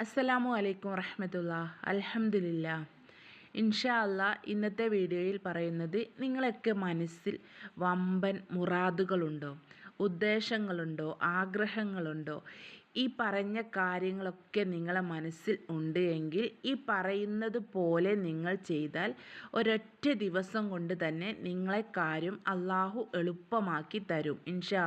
അസ്സലാമു അലൈക്കും വറഹമത്തുള്ള അലഹമില്ല ഇൻഷാ അല്ലാ ഇന്നത്തെ വീഡിയോയിൽ പറയുന്നത് നിങ്ങളൊക്കെ മനസ്സിൽ വമ്പൻ മുറാദുകളുണ്ടോ? ഉദ്ദേശങ്ങളുണ്ടോ? ആഗ്രഹങ്ങളുണ്ടോ? ഈ പറഞ്ഞ കാര്യങ്ങളൊക്കെ നിങ്ങളെ മനസ്സിൽ ഉണ്ട് എങ്കിൽ ഈ പറയുന്നത് പോലെ നിങ്ങൾ ചെയ്താൽ ഒരൊറ്റ ദിവസം കൊണ്ട് തന്നെ നിങ്ങളെ കാര്യം അള്ളാഹു എളുപ്പമാക്കി തരും ഇൻഷാ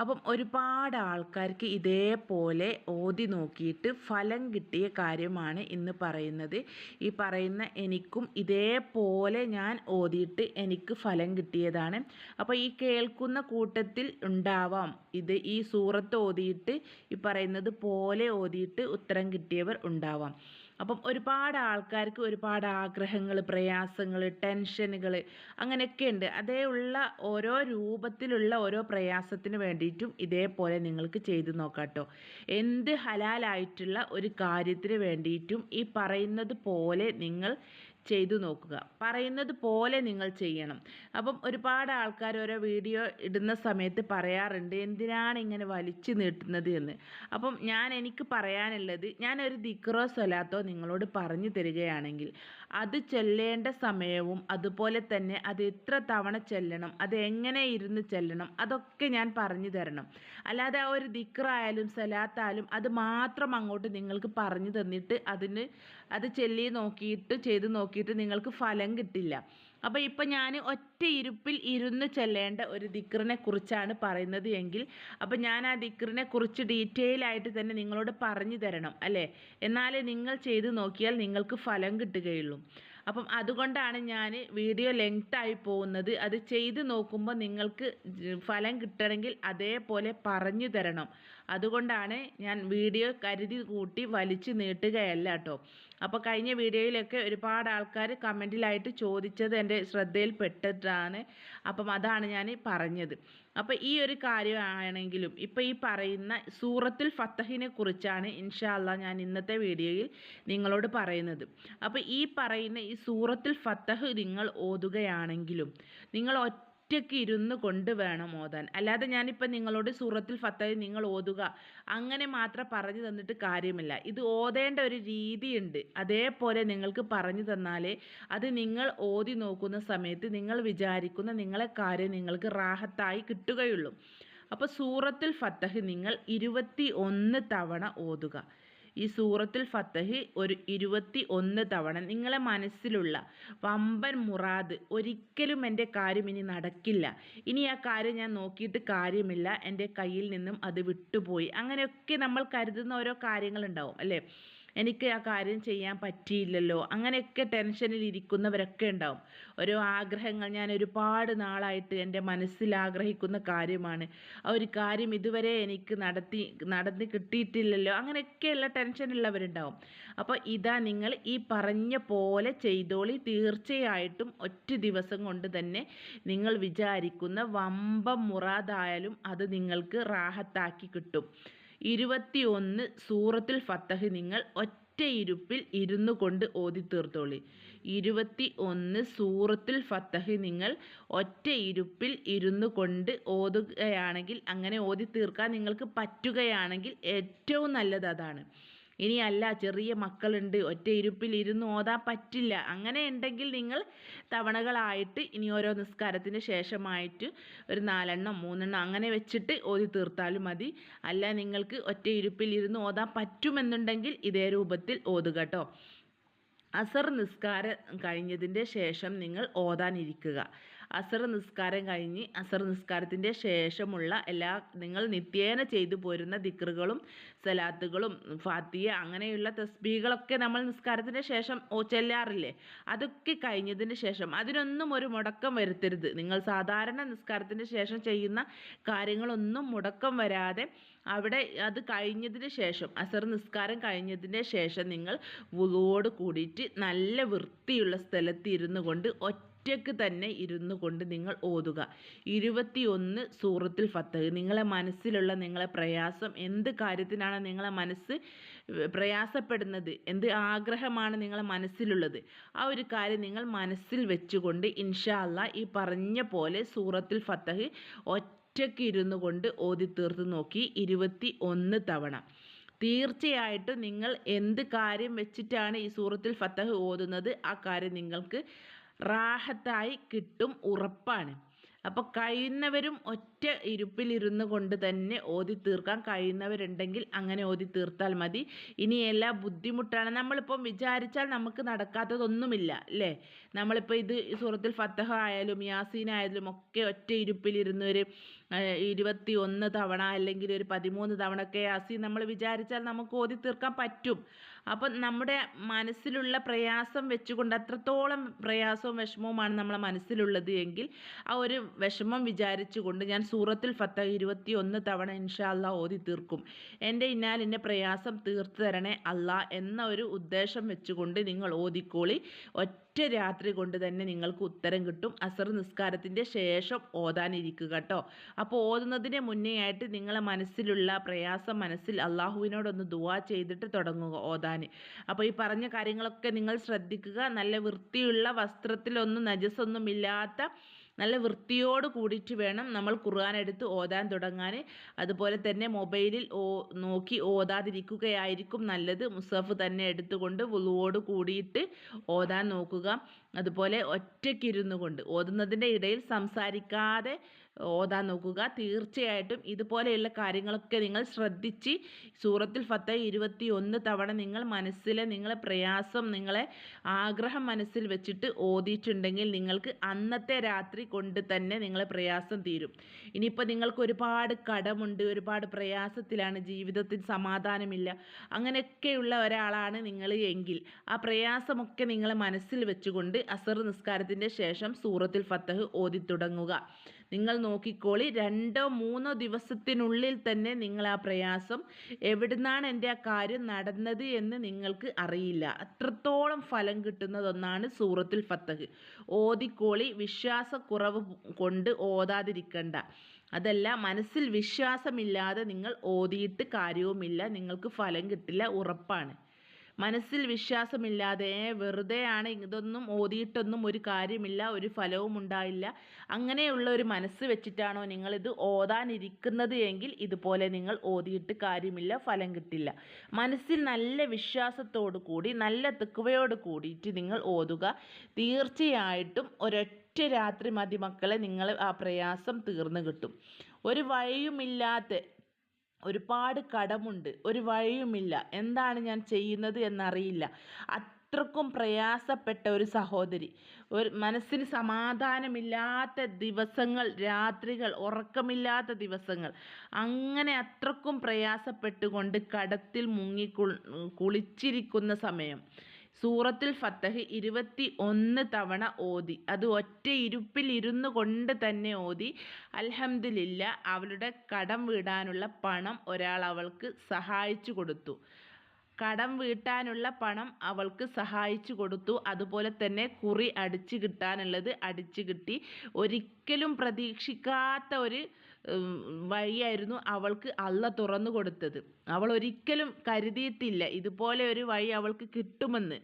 അപ്പം ഒരുപാട് ആൾക്കാർക്ക് ഇതേപോലെ ഓതി നോക്കിയിട്ട് ഫലം കിട്ടിയ കാര്യമാണ് ഇന്ന് പറയുന്നത്. ഈ പറയുന്ന എനിക്കും ഇതേപോലെ ഞാൻ ഓതിയിട്ട് എനിക്ക് ഫലം കിട്ടിയതാണ്. അപ്പോൾ ഈ കേൾക്കുന്ന കൂട്ടത്തിൽ ഉണ്ടാവാം. ഇത് ഈ സൂറത്ത് ഓതിയിട്ട് ഈ പറയുന്നത് പോലെ ഓതിയിട്ട് ഉത്തരം കിട്ടിയവർ ഉണ്ടാവാം. അപ്പം ഒരുപാട് ആൾക്കാർക്ക് ഒരുപാട് ആഗ്രഹങ്ങൾ പ്രയാസങ്ങൾ ടെൻഷനുകൾ അങ്ങനെയൊക്കെ ഉണ്ട് അതേ ഉള്ള ഓരോ രൂപത്തിലുള്ള ഓരോ പ്രയാസത്തിന് വേണ്ടിയിട്ടും ഇതേപോലെ നിങ്ങൾക്ക് ചെയ്തു നോക്കാം കേട്ടോ. എന്ത് ഹലാലായിട്ടുള്ള ഒരു കാര്യത്തിന് വേണ്ടിയിട്ടും ഈ പറയുന്നത് പോലെ നിങ്ങൾ ചെയ്തു നോക്കുക. പറയുന്നത് പോലെ നിങ്ങൾ ചെയ്യണം. അപ്പം ഒരുപാട് ആൾക്കാർ ഓരോ വീഡിയോ ഇടുന്ന സമയത്ത് പറയാറുണ്ട് എന്തിനാണ് ഇങ്ങനെ വലിച്ചു നീട്ടുന്നത് എന്ന്? അപ്പം ഞാൻ എനിക്ക് പറയാനുള്ളത് ഞാൻ ഒരു ദിക്റോ സ്വലാത്തോ നിങ്ങളോട് പറഞ്ഞു തരികയാണെങ്കിൽ അത് ചൊല്ലേണ്ട സമയവും അതുപോലെ തന്നെ അത് എത്ര തവണ ചെല്ലണം അത് എങ്ങനെ ഇരുന്ന് ചെല്ലണം അതൊക്കെ ഞാൻ പറഞ്ഞു തരണം. അല്ലാതെ ആ ഒരു ദിക്റായാലും സലാത്തായാലും അത് മാത്രം അങ്ങോട്ട് നിങ്ങൾക്ക് പറഞ്ഞു തന്നിട്ട് അതിന് അത് ചെല്ലി നോക്കിയിട്ട് ചെയ്ത് നോക്കിയിട്ട് നിങ്ങൾക്ക് ഫലം കിട്ടില്ല. അപ്പോൾ ഇപ്പം ഞാൻ ഒറ്റ ഇരുപ്പിൽ ഇരുന്ന് ചെല്ലേണ്ട ഒരു ദിക്റിനെ കുറിച്ചാണ് പറയുന്നത് എങ്കിൽ അപ്പം ഞാൻ ആ ദിക്റിനെ കുറിച്ച് ഡീറ്റെയിൽ ആയിട്ട് തന്നെ നിങ്ങളോട് പറഞ്ഞു തരണം അല്ലേ? എന്നാലേ നിങ്ങൾ ചെയ്ത് നോക്കിയാൽ നിങ്ങൾക്ക് ഫലം കിട്ടുകയുള്ളൂ. അപ്പം അതുകൊണ്ടാണ് ഞാൻ വീഡിയോ ലെങ്ത് ആയി പോകുന്നത്. അത് ചെയ്ത് നോക്കുമ്പോൾ നിങ്ങൾക്ക് ഫലം കിട്ടണമെങ്കിൽ അതേപോലെ പറഞ്ഞു തരണം. അതുകൊണ്ടാണ് ഞാൻ വീഡിയോ കരുതി കൂട്ടി വലിച്ചു നീട്ടുകയല്ല കേട്ടോ. അപ്പോൾ കഴിഞ്ഞ വീഡിയോയിലൊക്കെ ഒരുപാട് ആൾക്കാർ കമന്റിലായിട്ട് ചോദിച്ചത് എന്റെ ശ്രദ്ധയിൽപ്പെട്ടിട്ടാണ്. അപ്പം അതാണ് ഞാൻ പറഞ്ഞത്. അപ്പോൾ ഈ ഒരു കാര്യമാണെങ്കിലും ഇപ്പോൾ ഈ പറയുന്ന സൂറത്തുൽ ഫത്തഹിനെ കുറിച്ചാണ് ഇൻഷാല്ല ഞാൻ ഇന്നത്തെ വീഡിയോയിൽ നിങ്ങളോട് പറയുന്നത്. അപ്പോൾ ഈ പറയുന്ന ഈ സൂറത്തുൽ ഫത്തഹ് നിങ്ങൾ ഓതുകയാണെങ്കിലും നിങ്ങൾ ഒറ്റ ഒറ്റയ്ക്ക് ഇരുന്ന് കൊണ്ട് വേണം ഓതാൻ. അല്ലാതെ ഞാനിപ്പോൾ നിങ്ങളോട് സൂറത്തിൽ ഫത്തായി നിങ്ങൾ ഓതുക അങ്ങനെ മാത്രം പറഞ്ഞു തന്നിട്ട് കാര്യമില്ല. ഇത് ഓതേണ്ട ഒരു രീതിയുണ്ട്. അതേപോലെ നിങ്ങൾക്ക് പറഞ്ഞു തന്നാലേ അത് നിങ്ങൾ ഓതി നോക്കുന്ന സമയത്ത് നിങ്ങൾ വിചാരിക്കുന്ന നിങ്ങളെ കാര്യം നിങ്ങൾക്ക് റാഹത്തായി കിട്ടുകയുള്ളൂ. അപ്പോൾ സൂറത്തിൽ ഫത്തഹ് നിങ്ങൾ ഇരുപത്തി ഒന്ന് തവണ ഓതുക. ഈ സൂറത്തുൽ ഫത്തഹ് ഒരു ഇരുപത്തി ഒന്ന് തവണ നിങ്ങളെ മനസ്സിലുള്ള വമ്പൻ മുറാദ് ഒരിക്കലും എന്റെ കാര്യം ഇനി നടക്കില്ല. ഇനി ആ കാര്യം ഞാൻ നോക്കിയിട്ട് കാര്യമില്ല. എന്റെ കയ്യിൽ നിന്നും അത് വിട്ടുപോയി. അങ്ങനെയൊക്കെ നമ്മൾ കരുതുന്ന ഓരോ കാര്യങ്ങളുണ്ടാവും അല്ലേ? എനിക്ക് ആ കാര്യം ചെയ്യാൻ പറ്റിയില്ലല്ലോ. അങ്ങനെയൊക്കെ ടെൻഷനിൽ ഇരിക്കുന്നവരൊക്കെ ഉണ്ടാവും. ഓരോ ആഗ്രഹങ്ങൾ ഞാൻ ഒരുപാട് നാളായിട്ട് എന്റെ മനസ്സിൽ ആഗ്രഹിക്കുന്ന കാര്യമാണ്. ആ ഒരു കാര്യം ഇതുവരെ എനിക്ക് നടത്തി നടന്ന് കിട്ടിയിട്ടില്ലല്ലോ. അങ്ങനെയൊക്കെയുള്ള ടെൻഷനുള്ളവരുണ്ടാവും അപ്പോൾ ഇതാ നിങ്ങൾ ഈ പറഞ്ഞ പോലെ ചെയ്തോളി. തീർച്ചയായിട്ടും ഒറ്റ ദിവസം കൊണ്ട് തന്നെ നിങ്ങൾ വിചാരിക്കുന്ന വമ്പ മുറാദായാലും അത് നിങ്ങൾക്ക് റാഹത്താക്കി കിട്ടും. ഇരുപത്തി ഒന്ന് സൂറത്തുൽ ഫത്തഹ് നിങ്ങൾ ഒറ്റ ഇരുപ്പിൽ ഇരുന്നു കൊണ്ട് ഓതി തീർത്തോളി ഇരുപത്തി ഒന്ന് സൂറത്തുൽ ഫത്തഹ് നിങ്ങൾ ഒറ്റ ഇരുപ്പിൽ ഇരുന്നു കൊണ്ട് ഓതുകയാണെങ്കിൽ അങ്ങനെ ഓതി തീർക്കാൻ നിങ്ങൾക്ക് പറ്റുകയാണെങ്കിൽ ഏറ്റവും നല്ലത് അതാണ്. ഇനി അല്ല ചെറിയ മക്കളുണ്ട് ഒറ്റ ഇരുപ്പിൽ ഇരുന്ന് ഓതാൻ പറ്റില്ല. അങ്ങനെ ഉണ്ടെങ്കിൽ നിങ്ങൾ തവണകളായിട്ട് ഇനി ഓരോ നിസ്കാരത്തിന് ശേഷമായിട്ട് ഒരു നാലെണ്ണം മൂന്നെണ്ണം അങ്ങനെ വെച്ചിട്ട് ഓതി തീർത്താലും മതി. അല്ല നിങ്ങൾക്ക് ഒറ്റ ഇരുപ്പിൽ ഇരുന്ന് ഓതാൻ പറ്റുമെന്നുണ്ടെങ്കിൽ ഇതേ രൂപത്തിൽ ഓതുക കേട്ടോ. അസർ നിസ്കാരം കഴിഞ്ഞതിന്റെ ശേഷം നിങ്ങൾ ഓതാനിരിക്കുക. അസർ നിസ്കാരം കഴിഞ്ഞ് അസർ നിസ്കാരത്തിന്റെ ശേഷമുള്ള എല്ലാ നിങ്ങൾ നിത്യേന ചെയ്തു പോരുന്ന ദിക്റുകളും സലാത്തുകളും ഫാത്തിയ അങ്ങനെയുള്ള തസ്ബീകളൊക്കെ നമ്മൾ നിസ്കാരത്തിന്റെ ശേഷം ചെല്ലാറില്ലേ? അതൊക്കെ കഴിഞ്ഞതിന് ശേഷം. അതിനൊന്നും ഒരു മുടക്കം വരുത്തരുത്. നിങ്ങൾ സാധാരണ നിസ്കാരത്തിന്റെ ശേഷം ചെയ്യുന്ന കാര്യങ്ങളൊന്നും മുടക്കം വരാതെ അവിടെ അത് കഴിഞ്ഞതിന് ശേഷം അസർ നിസ്കാരം കഴിഞ്ഞതിന് ശേഷം നിങ്ങൾ വുളുവോട് കൂടിയിട്ട് നല്ല വൃത്തിയുള്ള സ്ഥലത്ത് ഇരുന്നു കൊണ്ട് ഒറ്റയ്ക്ക് തന്നെ ഇരുന്നു കൊണ്ട് നിങ്ങൾ ഓതുക. ഇരുപത്തിയൊന്ന് സൂറത്തിൽ ഫത്തഹ് നിങ്ങളെ മനസ്സിലുള്ള നിങ്ങളെ പ്രയാസം എന്ത് കാര്യത്തിനാണ് നിങ്ങളെ മനസ്സ് പ്രയാസപ്പെടുന്നത്? എന്ത് ആഗ്രഹമാണ് നിങ്ങളെ മനസ്സിലുള്ളത്? ആ ഒരു കാര്യം നിങ്ങൾ മനസ്സിൽ വെച്ചുകൊണ്ട് ഇൻഷാ അല്ല ഈ പറഞ്ഞ പോലെ സൂറത്തിൽ ഫത്തഹ് ഒറ്റ ഒറ്റയ്ക്ക് ഇരുന്നു കൊണ്ട് ഓതി തീർത്ത് നോക്കി ഇരുപത്തി ഒന്ന് തവണ. തീർച്ചയായിട്ടും നിങ്ങൾ എന്ത് കാര്യം വെച്ചിട്ടാണ് ഈ സൂറത്തിൽ ഫത്തഹ് ഓതുന്നത്? ആ കാര്യം നിങ്ങൾക്ക് റാഹത്തായി കിട്ടും ഉറപ്പാണ്. അപ്പോൾ കഴിയുന്നവരും ഒറ്റ ഇരുപ്പിലിരുന്ന് കൊണ്ട് തന്നെ ഓതി തീർക്കാൻ കഴിയുന്നവരുണ്ടെങ്കിൽ അങ്ങനെ ഓതി തീർത്താൽ മതി. ഇനി എല്ലാ ബുദ്ധിമുട്ടാണ്. നമ്മളിപ്പം വിചാരിച്ചാൽ നമുക്ക് നടക്കാത്തതൊന്നുമില്ല അല്ലേ? നമ്മളിപ്പോൾ ഇത് സൂറത്തിൽ ഫത്തഹ ആയാലും യാസീൻ ആയാലും ഒക്കെ ഒറ്റ ഇരുപ്പിലിരുന്ന് ഒരു ഇരുപത്തി ഒന്ന് തവണ അല്ലെങ്കിൽ ഒരു പതിമൂന്ന് തവണ ഒക്കെ യാസീൻ നമ്മൾ വിചാരിച്ചാൽ നമുക്ക് ഓതി തീർക്കാൻ പറ്റും. അപ്പം നമ്മുടെ മനസ്സിലുള്ള പ്രയാസം വെച്ചുകൊണ്ട് അത്രത്തോളം പ്രയാസവും വിഷമവുമാണ് നമ്മളെ മനസ്സിലുള്ളത് എങ്കിൽ ആ ഒരു വിഷമം വിചാരിച്ചുകൊണ്ട് ഞാൻ സൂറത്തിൽ ഫത്ത ഇരുപത്തി ഒന്ന് തവണ ഇൻഷാല്ല ഓതി തീർക്കും. എന്റെ ഇന്നാലിന്റെ പ്രയാസം തീർത്തു തരണേ അല്ല എന്ന ഒരു ഉദ്ദേശം വെച്ചുകൊണ്ട് നിങ്ങൾ ഓതിക്കോളി. ഒറ്റ രാത്രി കൊണ്ട് തന്നെ നിങ്ങൾക്ക് ഉത്തരം കിട്ടും. അസർ നിസ്കാരത്തിന്റെ ശേഷം ഓതാനിരിക്കുക കേട്ടോ അപ്പോൾ ഓതുന്നതിന് മുന്നേ ആയിട്ട് നിങ്ങളെ മനസ്സിലുള്ള പ്രയാസം മനസ്സിൽ അള്ളാഹുവിനോടൊന്ന് ദുവാ ചെയ്തിട്ട് തുടങ്ങുക ഓതാൻ അപ്പോൾ ഈ പറഞ്ഞ കാര്യങ്ങളൊക്കെ നിങ്ങൾ ശ്രദ്ധിക്കുക. നല്ല വൃത്തിയുള്ള വസ്ത്രത്തിലൊന്നും നജസൊന്നും ഇല്ലാത്ത നല്ല വൃത്തിയോട് കൂടിയിട്ട് വേണം നമ്മൾ ഖുർആൻ എടുത്ത് ഓതാൻ തുടങ്ങാൻ. അതുപോലെ തന്നെ മൊബൈലിൽ ഓ നോക്കി ഓതാതിരിക്കുകയായിരിക്കും നല്ലത്. മുസഫ് തന്നെ എടുത്തുകൊണ്ട് വുളുവോട് കൂടിയിട്ട് ഓതാൻ നോക്കുക. അതുപോലെ ഒറ്റയ്ക്കിരുന്നു കൊണ്ട് ഓതുന്നതിന്റെ ഇടയിൽ സംസാരിക്കാതെ ഓതാൻ നോക്കുക. തീർച്ചയായിട്ടും ഇതുപോലെയുള്ള കാര്യങ്ങളൊക്കെ നിങ്ങൾ ശ്രദ്ധിച്ച് സൂറത്തിൽ ഫത്ത ഇരുപത്തി ഒന്ന് തവണ നിങ്ങൾ മനസ്സിലെ നിങ്ങളെ പ്രയാസം നിങ്ങളെ ആഗ്രഹം മനസ്സിൽ വെച്ചിട്ട് ഓതിയിട്ടുണ്ടെങ്കിൽ നിങ്ങൾക്ക് അന്നത്തെ രാത്രി കൊണ്ട് തന്നെ നിങ്ങളെ പ്രയാസം തീരും. ഇനിയിപ്പോൾ നിങ്ങൾക്ക് ഒരുപാട് കടമുണ്ട് ഒരുപാട് പ്രയാസത്തിലാണ് ജീവിതത്തിൽ സമാധാനമില്ല. അങ്ങനെയൊക്കെയുള്ള ഒരാളാണ് നിങ്ങൾ എങ്കിൽ ആ പ്രയാസമൊക്കെ നിങ്ങളെ മനസ്സിൽ വെച്ചുകൊണ്ട് അസർ നിസ്കാരത്തിന്റെ ശേഷം സൂറത്തിൽ ഫത്തഹ് ഓതി തുടങ്ങുക നിങ്ങൾ നോക്കിക്കോളി. രണ്ടോ മൂന്നോ ദിവസത്തിനുള്ളിൽ തന്നെ നിങ്ങൾ ആ പ്രയാസം എവിടുന്നാണ് എന്റെ ആ കാര്യം നടന്നത് എന്ന് നിങ്ങൾക്ക് അറിയില്ല. അത്രത്തോളം ഫലം കിട്ടുന്നത് ഒന്നാണ് സൂറത്തുൽ ഫത്തഹ്. ഓതിക്കോളി. വിശ്വാസക്കുറവ് കൊണ്ട് ഓതാതിരിക്കണ്ട. അതല്ല മനസ്സിൽ വിശ്വാസമില്ലാതെ നിങ്ങൾ ഓതിയിട്ട് കാര്യവുമില്ല. നിങ്ങൾക്ക് ഫലം കിട്ടില്ല. ഉറപ്പാണ്. മനസ്സിൽ വിശ്വാസമില്ലാതെ വെറുതെയാണ് ഇതൊന്നും ഓതിയിട്ടൊന്നും ഒരു കാര്യമില്ല ഒരു ഫലവും ഉണ്ടായില്ല. അങ്ങനെയുള്ള ഒരു മനസ്സ് വെച്ചിട്ടാണോ നിങ്ങളിത് ഓതാനിരിക്കുന്നത് എങ്കിൽ ഇതുപോലെ നിങ്ങൾ ഓതിയിട്ട് കാര്യമില്ല ഫലം കിട്ടില്ല. മനസ്സിൽ നല്ല വിശ്വാസത്തോടു കൂടി നല്ല തെക്കുവയോട് കൂടിയിട്ട് നിങ്ങൾ ഓതുക. തീർച്ചയായിട്ടും ഒരൊറ്റ രാത്രി മതി മക്കളെ നിങ്ങൾ ആ പ്രയാസം തീർന്നു കിട്ടും. ഒരു വഴിയുമില്ലാത്ത ഒരുപാട് കടമുണ്ട് ഒരു വഴിയുമില്ല. എന്താണ് ഞാൻ ചെയ്യുന്നത് എന്നറിയില്ല. അത്രക്കും പ്രയാസപ്പെട്ട ഒരു സഹോദരി. ഒരു മനസ്സിന് സമാധാനമില്ലാത്ത ദിവസങ്ങൾ രാത്രികൾ ഉറക്കമില്ലാത്ത ദിവസങ്ങൾ. അങ്ങനെ അത്രക്കും പ്രയാസപ്പെട്ടുകൊണ്ട് കടത്തിൽ മുങ്ങി കുളിച്ചിരിക്കുന്ന സമയം. സൂറത്തുൽ ഫത്തഹ് ഇരുപത്തി ഒന്ന് തവണ ഓതി. അത് ഒറ്റ ഇരുപ്പിൽ ഇരുന്നു കൊണ്ട് തന്നെ ഓതി. അൽഹംദില്ല അവളുടെ കടം വീടാനുള്ള പണം ഒരാൾ അവൾക്ക് സഹായിച്ചു കൊടുത്തു. കടം വീട്ടാനുള്ള പണം അവൾക്ക് സഹായിച്ചു കൊടുത്തു. അതുപോലെ തന്നെ കുറി അടിച്ചു കിട്ടാനുള്ളത് അടിച്ചു കിട്ടി. ഒരിക്കലും പ്രതീക്ഷിക്കാത്ത ഒരു വഴിയായിരുന്നു അവൾക്ക് അള്ള തുറന്നു കൊടുത്തത് അവൾ ഒരിക്കലും കരുതിയിട്ടില്ല. ഇതുപോലെ ഒരു വഴി അവൾക്ക് കിട്ടുമെന്ന്.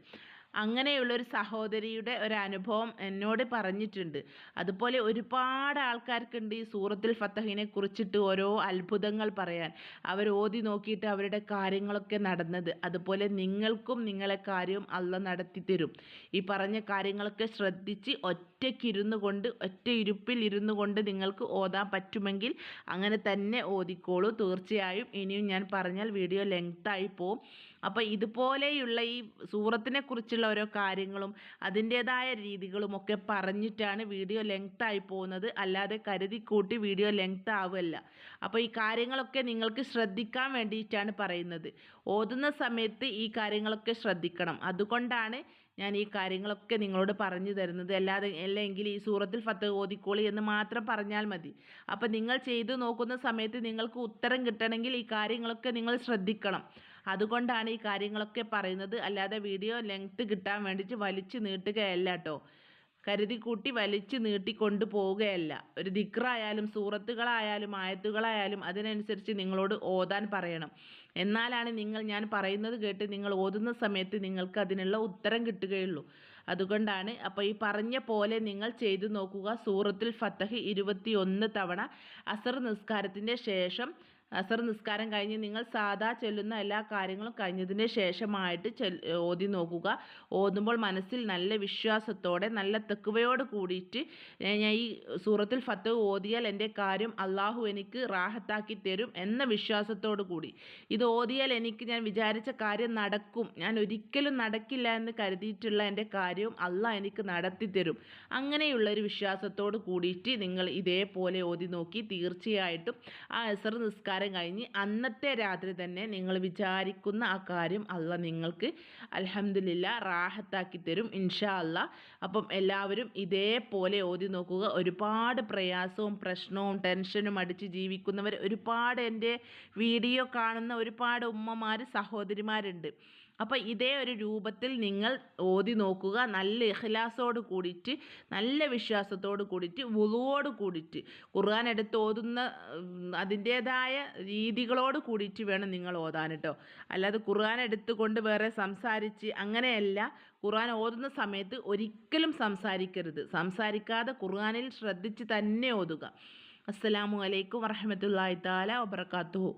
അങ്ങനെയുള്ളൊരു സഹോദരിയുടെ ഒരു അനുഭവം എന്നോട് പറഞ്ഞിട്ടുണ്ട്. അതുപോലെ ഒരുപാട് ആൾക്കാർക്കുണ്ട് ഈ സൂറത്തിൽ ഫത്തഹിനെ കുറിച്ചിട്ട് ഓരോ അത്ഭുതങ്ങൾ പറയാൻ. അവർ ഓതി നോക്കിയിട്ട് അവരുടെ കാര്യങ്ങളൊക്കെ നടന്നത്. അതുപോലെ നിങ്ങൾക്കും നിങ്ങളെ കാര്യവും അല്ല നടത്തി തരും. ഈ പറഞ്ഞ കാര്യങ്ങളൊക്കെ ശ്രദ്ധിച്ച് ഒറ്റയ്ക്കിരുന്നു കൊണ്ട് ഒറ്റ ഇരുപ്പിൽ ഇരുന്നു കൊണ്ട് നിങ്ങൾക്ക് ഓതാൻ പറ്റുമെങ്കിൽ അങ്ങനെ തന്നെ ഓതിക്കോളൂ. തീർച്ചയായും ഇനിയും ഞാൻ പറഞ്ഞാൽ വീഡിയോ ലെങ്ത്തായി പോവും. അപ്പോൾ ഇതുപോലെയുള്ള ഈ സൂറത്തിനെ കുറിച്ചുള്ള ഓരോ കാര്യങ്ങളും അതിന്റേതായ രീതികളും ഒക്കെ പറഞ്ഞിട്ടാണ് വീഡിയോ ലെങ്ത് ആയി പോകുന്നത്. അല്ലാതെ കരുതി കൂട്ടി വീഡിയോ ലെങ്ത് ആവുമല്ല അപ്പോൾ ഈ കാര്യങ്ങളൊക്കെ നിങ്ങൾക്ക് ശ്രദ്ധിക്കാൻ വേണ്ടിയിട്ടാണ് പറയുന്നത്. ഓതുന്ന സമയത്ത് ഈ കാര്യങ്ങളൊക്കെ ശ്രദ്ധിക്കണം. അതുകൊണ്ടാണ് ഞാൻ ഈ കാര്യങ്ങളൊക്കെ നിങ്ങളോട് പറഞ്ഞു തരുന്നത്. അല്ലാതെ അല്ലെങ്കിൽ ഈ സൂറത്തിൽ ഫത്ത് ഓതിക്കോളി എന്ന് മാത്രം പറഞ്ഞാൽ മതി. അപ്പം നിങ്ങൾ ചെയ്തു നോക്കുന്ന സമയത്ത് നിങ്ങൾക്ക് ഉത്തരം കിട്ടണമെങ്കിൽ ഈ കാര്യങ്ങളൊക്കെ നിങ്ങൾ ശ്രദ്ധിക്കണം. അതുകൊണ്ടാണ് ഈ കാര്യങ്ങളൊക്കെ പറയുന്നത്. അല്ലാതെ വീഡിയോ ലെങ്ത് കിട്ടാൻ വേണ്ടിയിട്ട് വലിച്ചു നീട്ടുകയല്ല കേട്ടോ കരുതി കൂട്ടി വലിച്ചു നീട്ടിക്കൊണ്ട് പോവുകയല്ല. ഒരു ദിക്റായാലും സൂറത്തുകളായാലും ആയത്തുകളായാലും അതിനനുസരിച്ച് നിങ്ങളോട് ഓതാൻ പറയണം. എന്നാലാണ് നിങ്ങൾ ഞാൻ പറയുന്നത് കേട്ട് നിങ്ങൾ ഓതുന്ന സമയത്ത് നിങ്ങൾക്ക് അതിനുള്ള ഉത്തരം കിട്ടുകയുള്ളൂ. അതുകൊണ്ടാണ് അപ്പോൾ ഈ പറഞ്ഞ പോലെ നിങ്ങൾ ചെയ്തു നോക്കുക. സൂറത്തുൽ ഫത്തഹ് ഇരുപത്തി ഒന്ന് തവണ അസർ നിസ്കാരത്തിന്റെ ശേഷം അസർ നിസ്കാരം കഴിഞ്ഞ് നിങ്ങൾ സാധാ ചൊല്ലുന്ന എല്ലാ കാര്യങ്ങളും കഴിഞ്ഞതിന് ശേഷമായിട്ട് ഓതി നോക്കുക. ഓതുമ്പോൾ മനസ്സിൽ നല്ല വിശ്വാസത്തോടെ നല്ല തെക്കുവയോട് കൂടിയിട്ട് ഞാൻ ഈ സൂറത്തിൽ ഫത്ത് ഓതിയാൽ എന്റെ കാര്യം അള്ളാഹു എനിക്ക് റാഹത്താക്കി തരും എന്ന വിശ്വാസത്തോടു കൂടി. ഇത് ഓതിയാൽ എനിക്ക് ഞാൻ വിചാരിച്ച കാര്യം നടക്കും. ഞാൻ ഒരിക്കലും നടക്കില്ല എന്ന് കരുതിയിട്ടുള്ള എന്റെ കാര്യവും അള്ളാഹ് എനിക്ക് നടത്തി തരും. അങ്ങനെയുള്ള ഒരു വിശ്വാസത്തോട് കൂടിയിട്ട് നിങ്ങൾ ഇതേപോലെ ഓതി നോക്കി തീർച്ചയായിട്ടും ആ അസർ നിസ്കാരം കഴിഞ്ഞ് അന്നത്തെ രാത്രി തന്നെ നിങ്ങൾ വിചാരിക്കുന്ന ആ കാര്യം അല്ല നിങ്ങൾക്ക് അലഹമില്ല റാഹത്താക്കി തരും ഇൻഷാ അല്ല അപ്പം എല്ലാവരും ഇതേപോലെ ഓതി നോക്കുക. ഒരുപാട് പ്രയാസവും പ്രശ്നവും ടെൻഷനും അടിച്ച് ജീവിക്കുന്നവർ ഒരുപാട് എന്റെ വീഡിയോ കാണുന്ന ഒരുപാട് ഉമ്മമാർ സഹോദരിമാരുണ്ട്. അപ്പോൾ ഇതേ ഒരു രൂപത്തിൽ നിങ്ങൾ ഓതി നോക്കുക. നല്ല ഇഖ്ലാസോട് കൂടിയിട്ട് നല്ല വിശ്വാസത്തോട് കൂടിയിട്ട് വുളുവോട് കൂടിയിട്ട് ഖുർആൻ എടുത്ത് ഓതുന്ന അതിന്റേതായ രീതികളോട് കൂടിയിട്ട് വേണം നിങ്ങൾ ഓതാൻ കേട്ടോ. അല്ലാതെ ഖുർആൻ എടുത്തുകൊണ്ട് വേറെ സംസാരിച്ച് അങ്ങനെയല്ല. ഖുർആൻ ഓതുന്ന സമയത്ത് ഒരിക്കലും സംസാരിക്കരുത്. സംസാരിക്കാതെ ഖുർആനിൽ ശ്രദ്ധിച്ച് തന്നെ ഓതുക. അസ്സലാമു അലൈക്കും വറഹമത്തല്ലാഹി താല വബർക്കാത്തുഹു